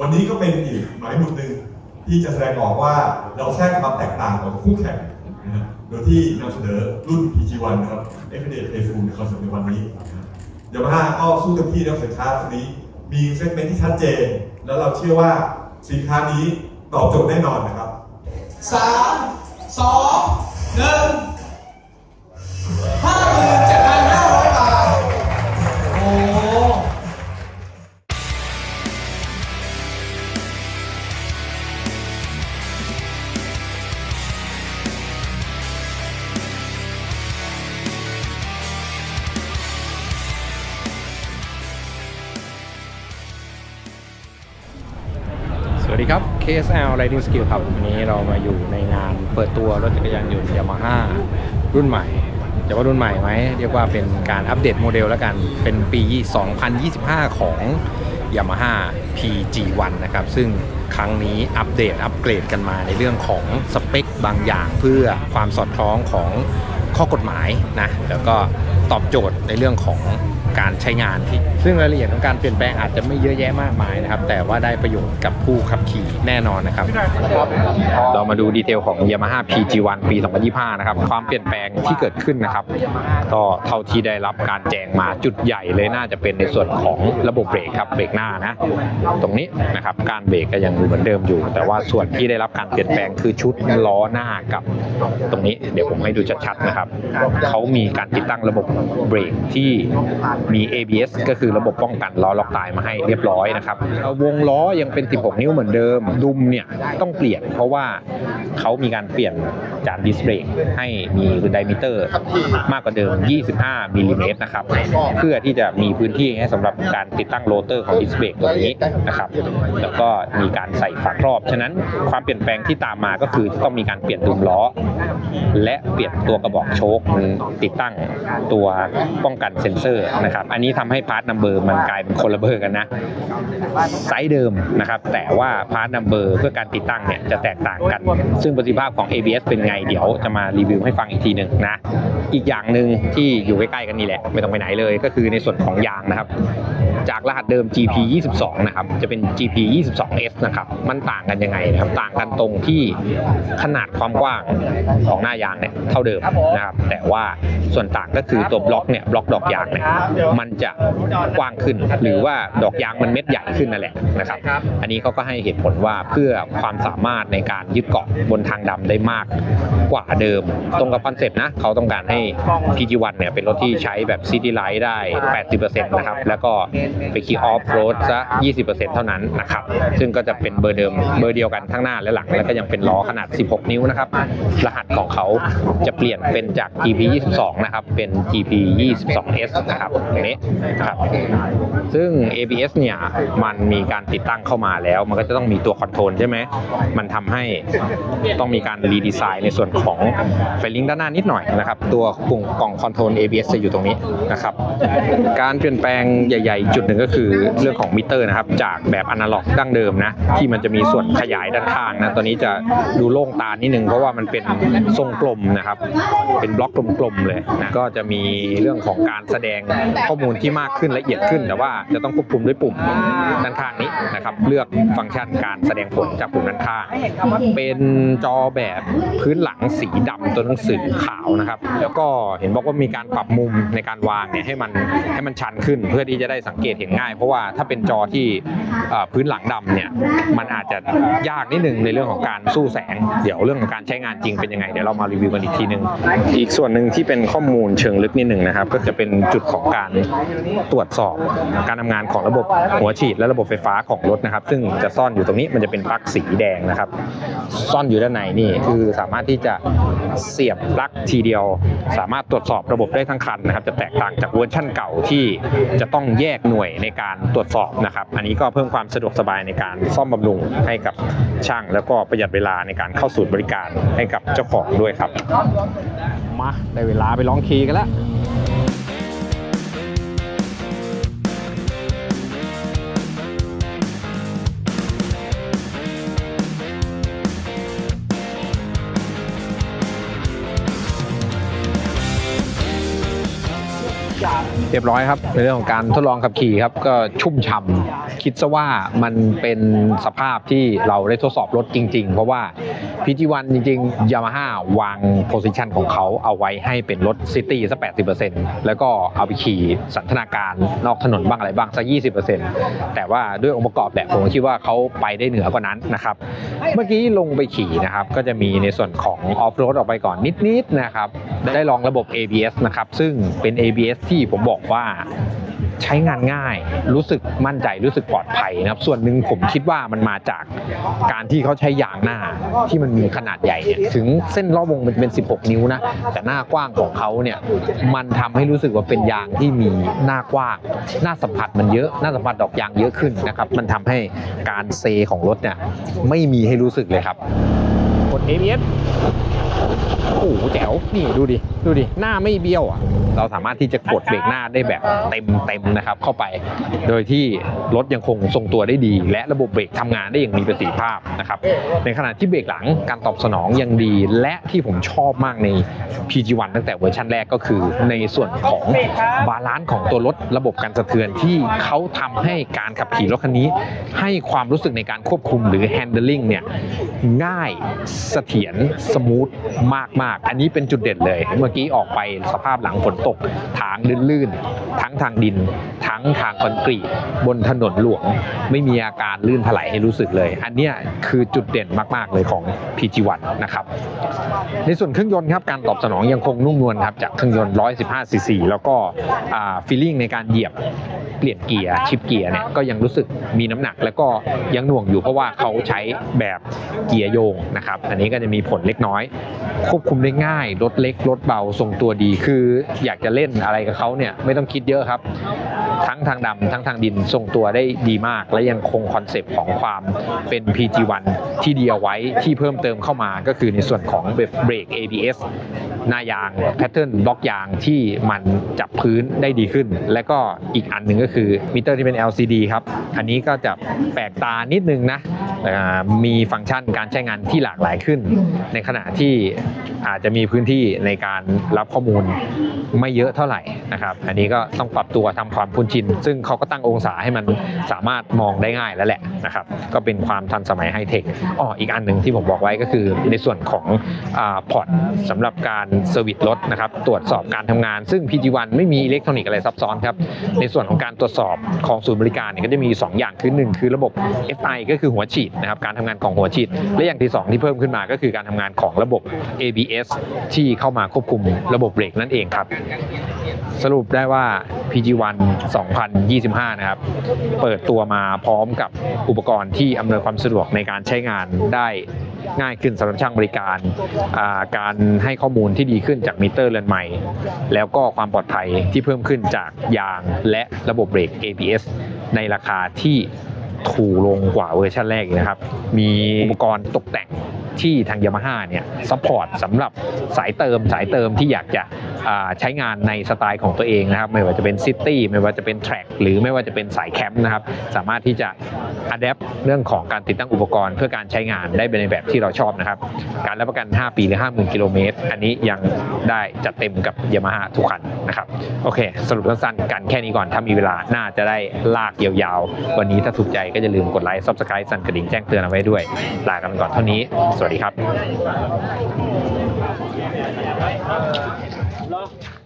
วันนี้ก็เป็นอีกหมายบุดหนึ่งที่จะแสดงออกว่าเราแทรกความแตกต่างของคู่แข่งนะโดยที่นำเสนอรุ่น PG1 นะครับ f d a p l a y f u l ในคอนเสิร์ตในวันนี้ยามาฮ่าก็สู้เต็มที่นำสินค้าตัวนี้ มีเซ็กเมนที่ชัดเจน แล้วเราเชื่อว่าสินค้านี้ตอบโจทย์แน่นอนนะครับ 3 2 1 วัสดีครับ KSL Riding Skill ครับวันนี้เรามาอยู่ในงานเปิดตัวรถจักรยานยนต์ Yamaha รุ่นใหม่ จะว่ารุ่นใหม่ไหมเรียกว่าเป็นการอัปเดตโมเดลแล้วกัน เป็นปี 2025 ของ Yamaha PG1 นะครับ ซึ่งครั้งนี้อัปเดตอัปเกรดกันมาในเรื่องของสเปคบางอย่างเพื่อความสอดคล้องของข้อกฎหมายนะแล้วก็ตอบโจทย์ในเรื่องของ การใช้งานที่ ซึ่งรายละเอียดของการเปลี่ยนแปลงอาจจะไม่เยอะแยะมากมายนะครับ แต่ว่าได้ประโยชน์กับผู้ขับขี่แน่นอนนะครับ เรามาดูดีเทลของ Yamaha PG1 ปี 2025 นะครับ ความเปลี่ยนแปลงที่เกิดขึ้นนะครับ ก็เท่าที่ได้รับการแจ้งมาจุดใหญ่เลยน่าจะเป็นในส่วนของระบบเบรกครับเบรกหน้านะ ตรงนี้นะครับการเบรกก็ยังเหมือนเดิมอยู่ แต่ว่าส่วนที่ได้รับการเปลี่ยนแปลงคือชุดล้อหน้ากับ ตรงนี้เดี๋ยวผมให้ดูชัดๆนะครับเขามีการติดตั้งระบบเบรกที่มี ABS ก็คือระบบป้องกันล้อล็อกตายมาให้เรียบร้อยนะครับวงล้อยังเป็น 16 นิ้วเหมือนเดิม ดุมเนี่ยต้องเปลี่ยนเพราะว่าเขามีการเปลี่ยนจานดิสเบรกให้มีไดมิเตอร์มากกว่าเดิม 25มิลลิเมตรนะครับเพื่อที่จะมีพื้นที่ให้สำหรับการติดตั้งโรเตอร์ของดิสเบรกตัวนี้นะครับแล้วก็มีการใส่ฝาครอบ ฉะนั้นความเปลี่ยนแปลงที่ตามมาก็คือต้องมีการเปลี่ยนดุมล้อ และเปลี่ยนตัวกระบอกโชคติดตั้งตัวป้องกันเซ็นเซอร์นะครับอันนี้ทำให้พาร์ทนัมเบอร์มันกลายเป็นคนละเบอร์กันนะไซส์เดิมนะครับแต่ว่าพาร์ทนัมเบอร์เพื่อการติดตั้งเนี่ยจะแตกต่างกัน ซึ่งประสิทธิภาพของ ABS เป็นไงเดี๋ยวจะมารีวิวให้ฟังอีกทีหนึ่งนะอีกอย่างหนึ่งที่อยู่ใกล้ๆกันนี่แหละไม่ต้องไปไหนเลยก็คือในส่วนของยางนะครับจากรหัสเดิม GP 22นะครับจะเป็น GP 22S นะครับมันต่างกันยังไงนะครับต่างกันตรงที่ขนาดความกว้างของหน้ายางเนี่ยเท่าเดิมนะครับแต่ว่าส่วนต่างก็คือตัวบล็อกเนี่ยบล็อกดอกยางเนี่ยมันจะกว้างขึ้น หรือว่าดอกยางมันเม็ดใหญ่ขึ้นนั่นแหละนะครับ อันนี้เขาก็ให้เหตุผลว่าเพื่อความสามารถในการยึดเกาะบนทางดำได้มากกว่าเดิม ตรงกับคอนเซ็ปต์นะเขาต้องการให้ PG1 เนี่ยเป็นรถที่ใช้แบบ City Light ได้ 80%นะครับ แล้วก็ไปขี่ออฟโรดซะ 20%เท่านั้นนะครับ ซึ่งก็จะเป็นเบอร์เดิมเบอร์เดียวกันทั้งหน้าและหลัง แล้วก็ยังเป็นล้อขนาด 16 นิ้วนะครับ รหัสของเขาจะเปลี่ยนเป็นจาก GP 22 นะครับ เป็น GP 22S นะครับตรงนี้นะครับซึ่ง ABS เนี่ยมันมีการติดตั้งเข้ามาแล้ว มันก็จะต้องมีตัวคอนโทรลใช่ไหมมันทำให้ต้องมีการรีดีไซน์ในส่วนของไฟลิงด้านหน้านิดหน่อยนะครับ ตัวปุ่มกล่องคอนโทรล ABS จะอยู่ตรงนี้นะครับ การเปลี่ยนแปลงใหญ่ ๆ จุดหนึ่งก็คือเรื่องของมิเตอร์นะครับ จากแบบอนาล็อกดั้งเดิมนะที่มันจะมีส่วนขยายด้านข้างนะตัวนี้จะดูโล่งตานิดนึงเพราะว่ามันเป็นทรงกลมนะครับ เป็นบล็อกกลมๆเลยนะก็จะมีเรื่องของการแสดงข้อมูลที่มากขึ้นละเอียดขึ้น แต่ว่าจะต้องควบคุมด้วยปุ่มด้านข้างนี้นะครับ เลือกฟังก์ชันการแสดงผลจากปุ่มด้านข้าง เป็นจอแบบพื้นหลังสีดำตัวหนังสือขาวนะครับ แล้วก็เห็นบอกว่ามีการปรับมุมในการวางเนี่ยให้มันให้มันชันขึ้นเพื่อที่จะได้สังเกตเห็นง่าย เพราะว่าถ้าเป็นจอที่เอ่อพื้นหลังดำเนี่ยมันอาจจะยากนิดนึงในเรื่องของการสู้แสง เดี๋ยวเรื่องของการใช้งานจริงเป็นยังไงเดี๋ยวเรามารีวิวกันอีกทีนึง อีกส่วนหนึ่งที่เป็นข้อมูลเชิงลึกนิดหนึ่งนะครับ ก็จะเป็นจุดของการตรวจสอบการทำงานของระบบหัวฉีดและระบบไฟฟ้าของรถนะครับ ซึ่งจะซ่อนอยู่ตรงนี้มันจะเป็นปลั๊กสีแดงนะครับ ซ่อนอยู่ด้านในนี่คือสามารถที่จะเสียบปลั๊กทีเดียว สามารถตรวจสอบระบบได้ทั้งคันนะครับ จะแตกต่างจากเวอร์ชั่นเก่าที่จะต้องแยกหน่วยในการตรวจสอบนะครับ อันนี้ก็เพิ่มความสะดวกสบายในการซ่อมบำรุงให้กับช่าง แล้วก็ประหยัดเวลาในการเข้าสู่บริการให้กับเจ้าของด้วยครับ มาได้เวลาไปลองขี่กันแล้ว เรียบร้อยครับในเรื่องของการทดลองขับขี่ครับก็ชุ่มฉ่ คิดซะว่ามันเป็นสภาพที่เราได้ทดสอบรถจริง ๆ เพราะว่า PG1 จริงๆ Yamaha วางโพสิชันของเขาเอาไว้ให้เป็นรถซิตี้สัก80%แล้วก็เอาไปขี่สันทนาการนอกถนนบ้างอะไรบ้างสัก20%แต่ว่าด้วยองค์ประกอบแบบผมคิดว่าเขาไปได้เหนือกว่านั้นนะครับ เมื่อกี้ลงไปขี่นะครับ ก็จะมีในส่วนของออฟโรดออกไปก่อนนิดๆนะครับ ได้ลองระบบ ABS นะครับ ซึ่งเป็น ABS ที่ผมบอกว่า ใช้งานง่าย รู้สึกมั่นใจรู้สึกปลอดภัยนะครับ ส่วนหนึ่งผมคิดว่ามันมาจากการที่เขาใช้ยางหน้าที่มันมีขนาดใหญ่เนี่ยถึงเส้นรอบวงมันเป็น 16 นิ้วนะ แต่หน้ากว้างของเขาเนี่ยมันทำให้รู้สึกว่าเป็นยางที่มีหน้ากว้าง หน้าสัมผัสมันเยอะหน้าสัมผัสดอกยางเยอะขึ้นนะครับมันทำให้การเซของรถเนี่ยไม่มีให้รู้สึกเลยครับกด ABS โอ้โหแจ๋วนี่ดูดิ ดูดิ หน้าไม่เบี้ยวอะเราสามารถที่จะกดเบรกหน้าได้แบบเต็มเต็มนะครับเข้าไป โดยที่รถยังคงทรงตัวได้ดี และระบบเบรกทำงานได้อย่างมีประสิทธิภาพนะครับในขณะที่เบรกหลังการตอบสนองยังดี และที่ผมชอบมากใน PG1 ตั้งแต่เวอร์ชันแรกก็คือ ในส่วนของบาลานซ์ของตัวรถระบบการสะเทือนที่เขาทำให้การขับขี่รถคันนี้ ให้ความรู้สึกในการควบคุมหรือ handling เนี่ยง่ายเสถียรสมูทมากๆ อันนี้เป็นจุดเด่นเลย เมื่อกี้ออกไปสภาพหลังฝนตกทางลื่นๆ ทั้งทางดิน ทั้งทางคอนกรีตบนถนนหลวง ไม่มีอาการลื่นถลายให้รู้สึกเลย อันนี้คือจุดเด่นมากๆเลยของ PG1 นะครับ ในส่วนเครื่องยนต์ครับการตอบสนองยังคงนุ่มนวลครับจากเครื่องยนต์ 115 ซีซีแล้วก็ฟีลลิ่งในการเหยียบเปลี่ยนเกียร์ชิปเกียร์เนี่ยก็ยังรู้สึกมีน้ำหนักแล้วก็ยังหน่วงอยู่เพราะว่าเขาใช้แบบเกียร์โยงนะครับ อันนี้ก็จะมีผลเล็กน้อย ควบคุมได้ง่ายรถเล็กรถเบาทรงตัวดีคืออยากจะเล่นอะไรกับเขาเนี่ยไม่ต้องคิดเยอะครับ ทั้งทางดำทั้งทางดินทรงตัวได้ดีมาก และยังคงคอนเซปต์ของความเป็น PG1 ที่ดีเอาไว้ที่เพิ่มเติมเข้ามาก็คือในส่วนของเบรก ABS หน้ายางแพทเทิร์นบล็อกยางที่มันจับพื้นได้ดีขึ้น และก็อีกอันหนึ่งก็คือมิเตอร์ที่เป็น LCD ครับ อันนี้ก็จะแปลกตานิดนึงนะมีฟังก์ชันการใช้งานที่หลากหลายขึ้น ในขณะที่อาจจะมีพื้นที่ในการรับข้อมูลไม่เยอะเท่าไหร่นะครับ อันนี้ก็ต้องปรับตัวทำความคุ้นชิน ซึ่งเขาก็ตั้งองศาให้มันสามารถมองได้ง่ายแล้วแหละนะครับ ก็เป็นความทันสมัยไฮเทคอ๋ออีกอันหนึ่งที่ผมบอกไว้ก็คือในส่วนของอาพอร์ตสำหรับการเซอร์วิสรถนะครับตรวจสอบการทำงาน ซึ่ง PG1 ไม่มีอิเล็กทรอนิกส์อะไรซับซ้อนครับ ในส่วนของการตรวจสอบของศูนย์บริการเนี่ยก็จะมี 2 อย่างคือหนึ่งคือระบบ FI ก็คือหัวฉีดนะครับการทำงานของหัวฉีด และอย่างที่ 2 ที่เพิ่มขึ้นมาก็คือการทำงานของระบบ ABS ที่เข้ามาควบคุมระบบเบรกนั่นเองครับสรุปได้ว่า PG1 2025 นะครับ เปิดตัวมาพร้อมกับอุปกรณ์ที่อำนวยความสะดวกในการใช้งานได้ง่ายขึ้นสำหรับช่างบริการาการให้ข้อมูลที่ดีขึ้นจากมิเตอร์เรือนใหม่ แล้วก็ความปลอดภัยที่เพิ่มขึ้นจากยางและระบบเบรก ABS ในราคาที่ ถูกลงกว่าเวอร์ชันแรกนะครับ มีอุปกรณ์ตกแต่งที่ทางยามาฮ่าเนี่ยซัพพอร์ตสำหรับสายเติมสายเติมที่อยากจะใช้งานในสไตล์ของตัวเองนะครับ ไม่ว่าจะเป็นซิตี้ไม่ว่าจะเป็นแทร็กหรือไม่ว่าจะเป็นสายแคมป์นะครับ สามารถที่จะอัดแอปเรื่องของการติดตั้งอุปกรณ์ เพื่อการใช้งานได้ในแบบที่เราชอบนะครับ การรับประกัน 5 ปีหรือ 50,000 กิโลเมตร อันนี้ยังได้จัดเต็มกับยามาฮ่าทุกคันนะครับ โอเค สรุปสั้นๆกันแค่นี้ก่อนถ้ามีเวลาน่าจะได้ลากยาวๆ วันนี้ถ้าถูกใจก็อย่าลืมกดไลค์ Subscribe สั่นกระดิ่งแจ้งเตือนเอาไว้ด้วยลากันก่อนเท่านี้ สวัสดีครับ